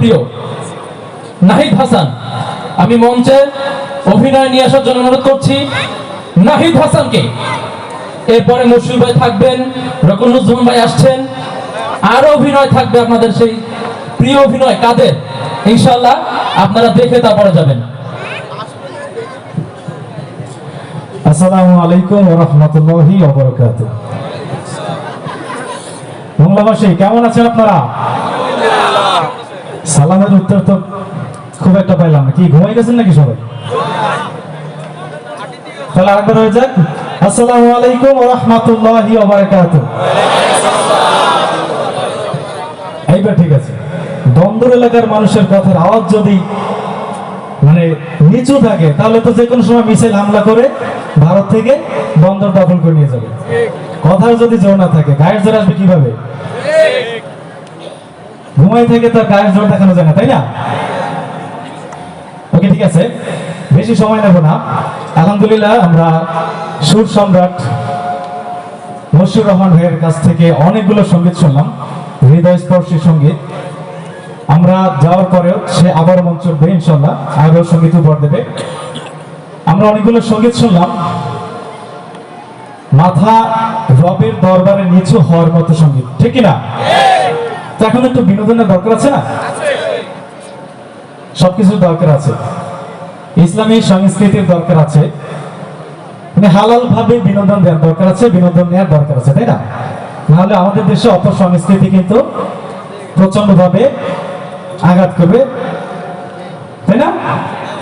প্রিয়, নাহিদ হাসান। আমি মঞ্চে অভিনয় নিয়ে আসার জন্য অনুরোধ করছি। নাহিদ হাসানকে। এরপরে ভাই থাকবেন ভাই আসছেন। আরও অভিনয় থাকবে আপনাদের সেই প্রিয় অভিনয়, কাদের? ইনশাল্লাহ আপনারা দেখে তারপরে যাবেন। আসসালামু আলাইকুম রাহমাতুল্লাহি কেমন আছেন আপনারা? সালামের উত্তর তো খুব একটা পাইলাম না। কি, ঘুমাই গেছেন নাকি সবাই? তাহলে আরেকবার হয়ে যাক। আসসালামু আলাইকুম রাহমাতুল্লাহি ওয়া বারাকাতুহু। এইবার ঠিক আছে। দন্দর এলাকার মানুষের কথার আওয়াজ যদি মানে নিচু থাকে, তাহলে তো যে কোনো সময় মিসাইল হামলা করে ভারত থেকে বন্দর দখল করে নিয়ে যাবে। কথার যদি জোর না থাকে, গায়ের জোর আসবে কীভাবে? ঘুমাই থেকে তো গায়ের জোর দেখানো যায় না, তাই না? ওকে, ঠিক আছে। বেশি সময় নেব না। আলহামদুলিল্লাহ, আমরা সুর সম্রাট মশিউর রহমান ভাইয়ের কাছ থেকে অনেকগুলো সংগীত শুনলাম, হৃদয়স্পর্শী সংগীত। আমরা যাওয়ার পরেও সে আবার মঞ্চ উঠবে ইনশাল্লাহ আরও সংগীত উপর দেবে। আমরা অনেকগুলো সংগীত শুনলাম। মাথা রবের দরবারে নিচু হওয়ার মতো সংগীত, ঠিক না এখন একটু বিনোদনের দরকার আছে না? সবকিছুর দরকার আছে। ইসলামী সংস্কৃতির দরকার আছে। মানে হালাল ভাবে বিনোদন দেওয়ার দরকার আছে, বিনোদন নেওয়ার দরকার আছে, তাই না? নাহলে আমাদের দেশে অপসংস্কৃতি কিন্তু প্রচণ্ড ভাবে আঘাত করবে, তাই না?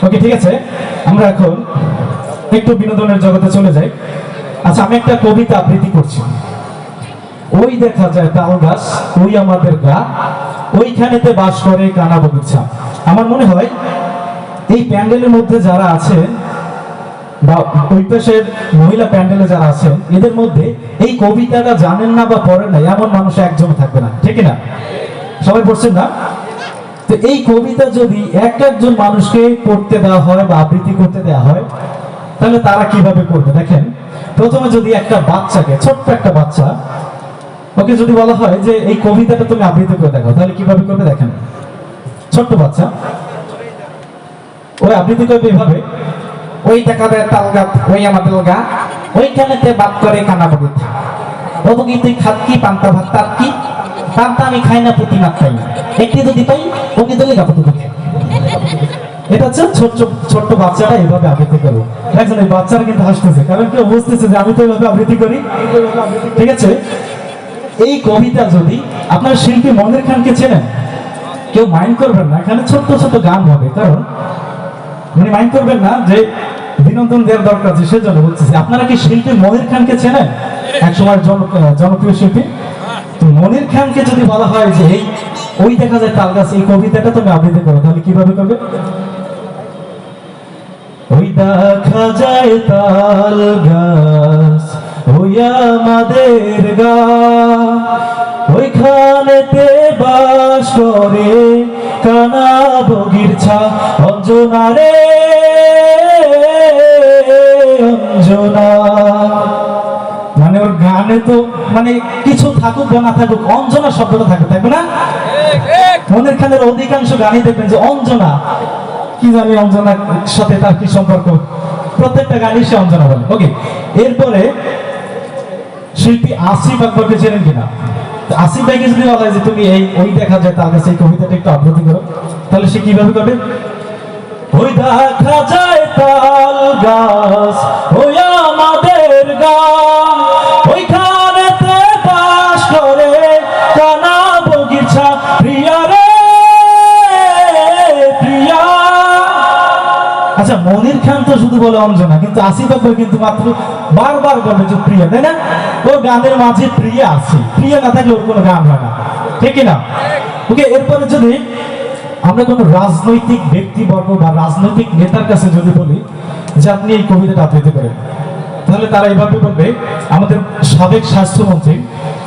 ওকে, ঠিক আছে। আমরা এখন একটু বিনোদনের জগতে চলে যাই। আচ্ছা আমি একটা কবিতা আবৃত্তি করছি। ওই দেখা যায় তাল গাছ, ওই আমাদের গা, ওইখানেতে বাস করে কানা বগিচা। আমার মনে হয় এই প্যান্ডেলের মধ্যে যারা আছেন বা ওই পাশের মহিলা প্যান্ডেলে যারা আছেন, এদের মধ্যে এই কবিতাটা জানেন না বা পড়েন না, এমন মানুষ একজন থাকবে না, ঠিক না সবাই পড়ছেন না? তো এই কবিতা যদি এক একজন মানুষকে পড়তে দেওয়া হয় বা আবৃত্তি করতে দেওয়া হয়, তাহলে তারা কীভাবে করবে দেখেন, প্রথমে যদি একটা বাচ্চাকে, ছোট্ট একটা বাচ্চা ওকে, যদি বলা হয় যে এই কবিতাটা তুমি আবৃত্তি করে দেখাও তাহলে কীভাবে করবে দেখেন। ছোট্ট বাচ্চা। ওই আবৃত্তি করবে এভাবে। ওই দেখা দেয় তাল গাছ ওই আমাদের গা ওইখানেতে বাদ করে কানা বগিত ও বগি তুই খাত কি, পান্তা ভাত তার কি? পান্তা আমি খাই না পুঁটি মাছ খাই একটি যদি পাই, ওকে দিলে গাপা এটা হচ্ছে ছোট্ট ছোট্ট বাচ্চাটা এইভাবে আবৃত্তি করবে দেখছেন, এই বাচ্চারা কিন্তু হাসতেছে। কারণ কেউ বুঝতেছে যে আমি তো এইভাবে আবৃত্তি করি। ঠিক আছে? এই কবিতা যদি আপনার শিল্পী মনির খানকে চেনেন, কেউ মাইন্ড করবেন না। এখানে ছোট্ট ছোট্ট গান হবে, কারণ মানে মাইন্ড করবেন না যে বিনোদন দেওয়ার দরকার আছে, সেজন্য বলতেছি। আপনারা কি শিল্পী মনির খানকে চেনেন? এক সময় জনপ্রিয় শিল্পী। তো মনির খানকে যদি বলা হয় যে, এই, ওই দেখা যায় তাল গাছ, এই কবিতাটা তুমি আবৃত্তি করো, তাহলে কীভাবে করবে? ওই দেখা যায় তাল গাছ, ওই আমাদের গা ওইখানেতে বাস করে, কানা বগির ছা, অঞ্জনা রে, অঞ্জনা। মানে ওর গানে তো মানে কিছু থাকুক বা না থাকুক, অঞ্জনা শব্দটা থাকবে থাকবে না? মনের খানের অধিকাংশ গানই দেখবেন যে অঞ্জনা। কি জানি অঞ্জনার সাথে তার কি সম্পর্ক? প্রত্যেকটা গানই সে অঞ্জনা বলে। ওকে এরপরে শিল্পী আসিফ আকবরকে চেনেন কিনা? আসিফ ভাইকে যদি বলা যে তুমি এই ওই দেখা যায় কবিতাটা একটু আবৃত্তি করো। তাহলে সে কীভাবে করবে? ওই দেখা যায় তাল গাছ, ওই আমাদের গান প্রিয়া আচ্ছা মনির খান তো শুধু বলে অঞ্জনা, কিন্তু আসিফ কিন্তু মাত্র বারবার বলবে যে প্রিয়া, তাই না? ওর গানের মাঝে প্রিয়া আছে। প্রিয়া না থাকলে ওর কোনো গান হয় না। ঠিক না ওকে, এরপরে যদি আমরা কোনো রাজনৈতিক ব্যক্তিবর্গ বা রাজনৈতিক নেতার কাছে যদি বলি যে আপনি এই কবিতাটা আবৃত্তি করেন, তাহলে তারা এইভাবে বলবে, আমাদের সাবেক স্বাস্থ্যমন্ত্রী,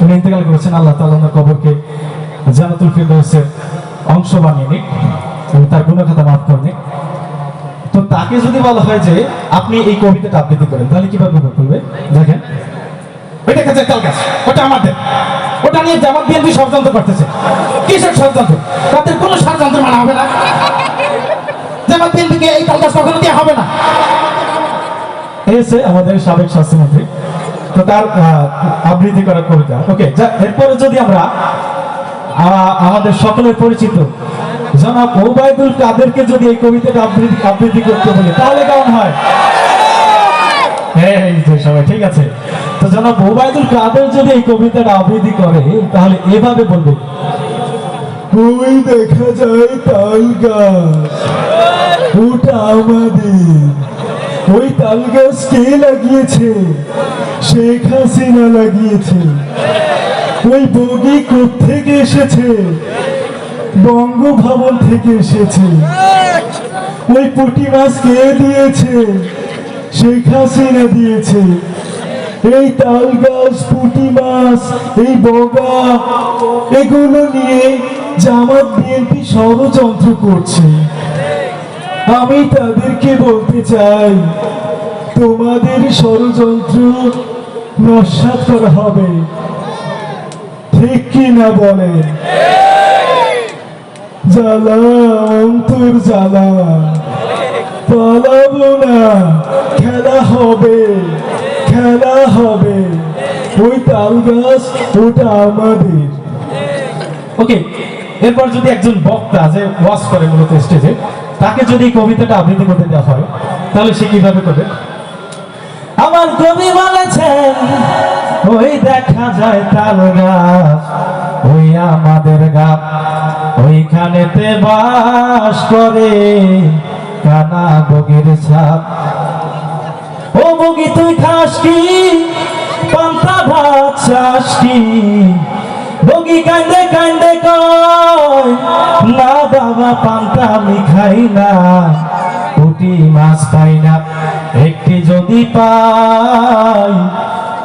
উনি ইন্তেকাল করেছেন, আল্লাহ তাআলা কবরকে জানাতুল ফিরদৌসের অংশ বানিয়ে নিক তার গুণখাতা মাফ করে নিক। তো তাকে যদি বলা হয় যে, আপনি এই কবিতাটা আবৃত্তি করেন, তাহলে কীভাবে করবে দেখেন। ওইটা তাল গাছ ওটা আমাদের। ওটা নিয়ে জামাত বিএনপি ষড়যন্ত্র করতেছে। কিসের ষড়যন্ত্র? তাদের কোনো ষড়যন্ত্র মানা হবে না। জামাত বিএনপিকে এই তাল গাছ কখনো দেওয়া হবে না। এসে আমাদের সাবেক স্বাস্থ্যমন্ত্রী। তো তার আবৃত্তি করা কবিতা। ওকে এরপরে যদি আমরা আমাদের সকলের পরিচিত জনাব ওবায়দুল কাদেরকে যদি এই কবিতাটা আবৃত্তি আবৃত্তি করতে বলি, তাহলে কেমন হয় হ্যাঁ? এই যে সবাই, ঠিক আছে। জনাব ওবায়দুল কাদের যদি এই কবিতাটা আবৃত্তি করে, তাহলে এভাবে বলবে। ওই দেখা যায় তাল গাছ আমাদের। ওই তাল গাছ কে লাগিয়েছে? শেখ হাসিনা লাগিয়েছে। ওই বগি থেকে এসেছে? বঙ্গভবন থেকে এসেছে। ওই পুঁটি মাছ কে দিয়েছে? শেখ হাসিনা দিয়েছে। এই তাল গাছ পুঁটি মাছ, এই বগা, এগুলো নিয়ে জামাত বিএনপি ষড়যন্ত্র করছে। আমি তাদেরকে বলতে চাই, তোমাদের ষড়যন্ত্র নস্বাত করা হবে। ঠিক কি না বলে? জ্বালা অন্তর জ্বালা পালাবো না, খেলা হবে। খেলা হবে। ওই তাল গাছ ওটা আমাদের। ওকে এরপর যদি একজন বক্তা যে ওয়াজ করে মূলত স্টেজে তাকে যদি কবিতাটা আবৃত্তি করতে দেওয়া হয় তাহলে সে কীভাবে করবে? আমার কবি বলেছেন ওই দেখা যায় তাল গাছ ওই আমাদের গাছ। ওইখানেতে বাস করে কানা বগির ছাপ বগি তুই খাস কি? পান্তা ভাত চাস কি? বগি কান্দে কান্দে কয়, না বাবা, পান্তা আমি খাই না। পুটি মাছ পাই না। একটি যদি পাই,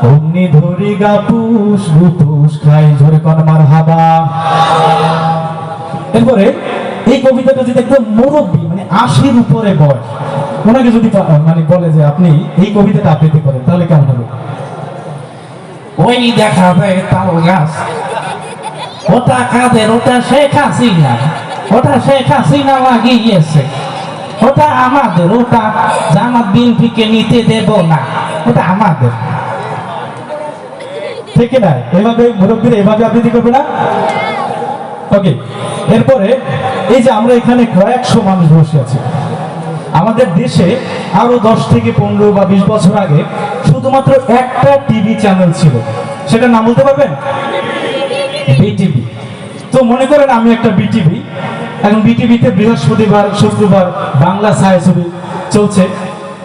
অমনি ধরি গাপুস, গুপুস খাই। ঝরে কন মার হাবা। এরপরে এই কবিতাটা যদি একদম মুরব্বী মানে আশির উপরে বয়স ওনাকে যদি মানে বলে যে আপনি এই কবিতাটা আবৃত্তি করেন তাহলে কেমন হবে? ওই দেখা যায় তাল গাছ। ওটা কাদের ওটা শেখ হাসিনা। ওটা শেখ হাসিনা লাগিয়েছে। ওটা আমাদের ওটা জামাত নিতে দেব না। ওটা আমাদের। ঠিক না? এভাবে মুরব্বীরা এভাবে আবৃত্তি করবে না? ওকে। এরপরে এই যে আমরা এখানে কয়েকশো মানুষ বসে আছি। আমাদের দেশে আরও দশ থেকে পনেরো বা বিশ বছর আগে শুধুমাত্র একটা টিভি চ্যানেল ছিল। সেটা নাম বলতে পারবেন? বিটিভি। তো মনে করেন আমি একটা বিটিভি, এখন বিটিভিতে বৃহস্পতিবার, শুক্রবার বাংলা ছায়াছবি চলছে।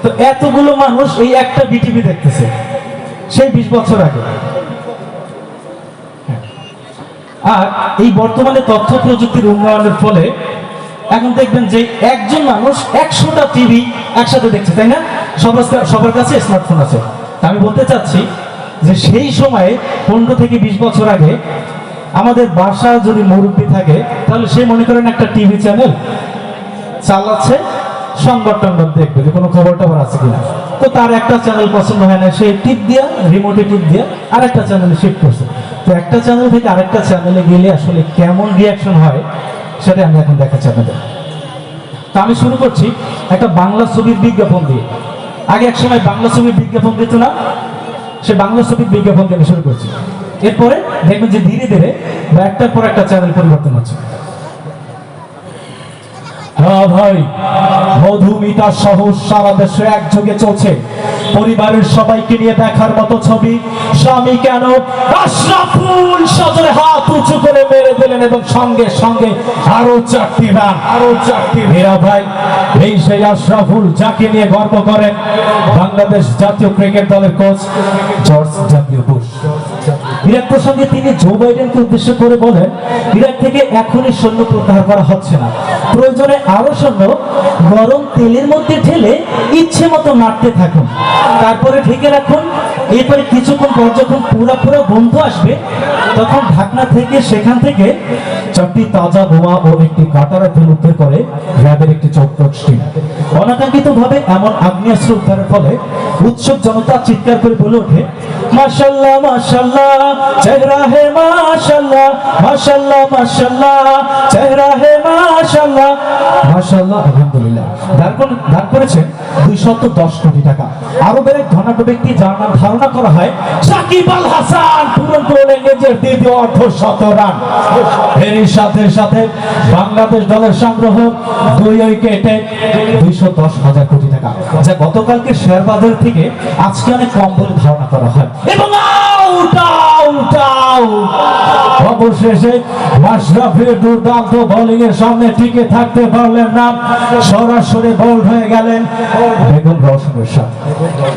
তো এতগুলো মানুষ এই একটা বিটিভি দেখতেছে, সেই বিশ বছর আগে। আর এই বর্তমানে তথ্য প্রযুক্তির উন্নয়নের ফলে এখন দেখবেন যে একজন মানুষ একশোটা টিভি একসাথে দেখছে, তাই না? সবার সবার কাছে স্মার্টফোন আছে। আমি বলতে চাচ্ছি যে সেই সময়ে পনেরো থেকে বিশ বছর আগে আমাদের বাসা যদি মুরব্বী থাকে, তাহলে সে মনে করেন একটা টিভি চ্যানেল চালাচ্ছে, সংবাদ টংবাদ দেখবে যে কোনো খবর টবর আছে কিনা। তো তার একটা চ্যানেল পছন্দ হয় না, সে টিপ দিয়া রিমোটে টিপ দিয়া আর একটা চ্যানেলে শিফট করছে। তো একটা চ্যানেল থেকে আরেকটা চ্যানেলে গেলে আসলে কেমন রিয়াকশন হয় সেটা আমি এখন দেখাচ্ছি আপনাদের। তা আমি শুরু করছি একটা বাংলা ছবির বিজ্ঞাপন দিয়ে। আগে এক সময় বাংলা ছবির বিজ্ঞাপন দিত না, সে বাংলা ছবির বিজ্ঞাপন দিয়ে আমি শুরু করছি। এরপরে দেখবেন যে ধীরে ধীরে একটার পর একটা চ্যানেল পরিবর্তন হচ্ছে। ভাই। মধুমিতা সহ সারা দেশে একযোগে চলছে। পরিবারের সবাইকে নিয়ে দেখার মতো ছবি। স্বামী কেন আশরাফুল হাত উঁচু করে মেরে দিলেন এবং সঙ্গে সঙ্গে আরও চারটি রান। আরও চারটি ভাই, এই সেই আশরাফুল যাকে নিয়ে গর্ব করেন বাংলাদেশ জাতীয় ক্রিকেট দলের কোচ জর্জ ইরাক প্রসঙ্গে তিনি জো বাইডেনকে উদ্দেশ্য করে বলেন, ইরাক থেকে এখনই সৈন্য প্রত্যাহার করা হচ্ছে না। প্রয়োজনে আরও সৈন্য গরম তেলের মধ্যে ঢেলে ইচ্ছে মতো নাড়তে থাকুন। তারপরে ঢেকে রাখুন। এরপরে কিছুক্ষণ পর যখন পুরা পুরো বন্ধ আসবে, তখন ঢাকনা থেকে সেখান থেকে চারটি তাজা বোমা ও একটি কাটারা তেল উদ্ধার করে র্যাবের একটি চৌকট টিম। অনাকাঙ্ক্ষিত ভাবে এমন আগ্নেয়াস্ত্র উদ্ধারের ফলে উৎসব জনতা চিৎকার করে বলে ওঠে, মাশাল্লাহ মাশাল্লাহ, চেহারা হে মাশাল্লাহ মাশাল্লাহ মাশাল্লাহ, চেহারা হে মাশাল্লাহ মাশাআল্লাহ। আলহামদুলিল্লাহ। দান দান করেছেন দুইশত দশ কোটি টাকা। এক ধনাঢ্য ব্যক্তি যার নাম ধারণা করা হয়, সাকিব আল হাসান দ্বিতীয় অর্ধ শত রান। এরই সাথে সাথে বাংলাদেশ দলের সংগ্রহ দুই উইকেটে দুইশো দশ হাজার কোটি টাকা। যা গতকালকে শেয়ার বাজার থেকে আজকে অনেক কম বলে ধারণা করা হয়। এবং আউট অবশেষে মাশরাফির দুর্দান্ত বোলিং এর সামনে টিকে থাকতে পারলেন না। সরাসরি বোল্ড হয়ে গেলেন বেগম রওশন এরশাদ।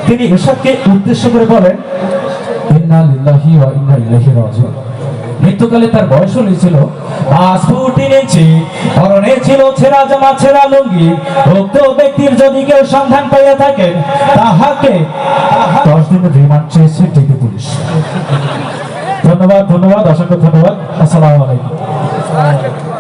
তিনি এরশাদকে উদ্দেশ্য করে বলেন, ইন্না লিল্লাহি ওয়া ইন্না ইলাইহি রাজিউন। মৃত্যুকালে তার বয়স হয়েছিল পাঁচ ফুট পরনে ছিল ছেঁড়া জামা, ছেঁড়া লুঙ্গি। উক্ত ব্যক্তির যদি কেউ সন্ধান পাইয়া থাকেন, তাহাকে দশ দিনের রিমান্ড চেয়েছে ডিবি পুলিশ। ধন্যবাদ ধন্যবাদ অসংখ্য ধন্যবাদ। আসসালামু আলাইকুম।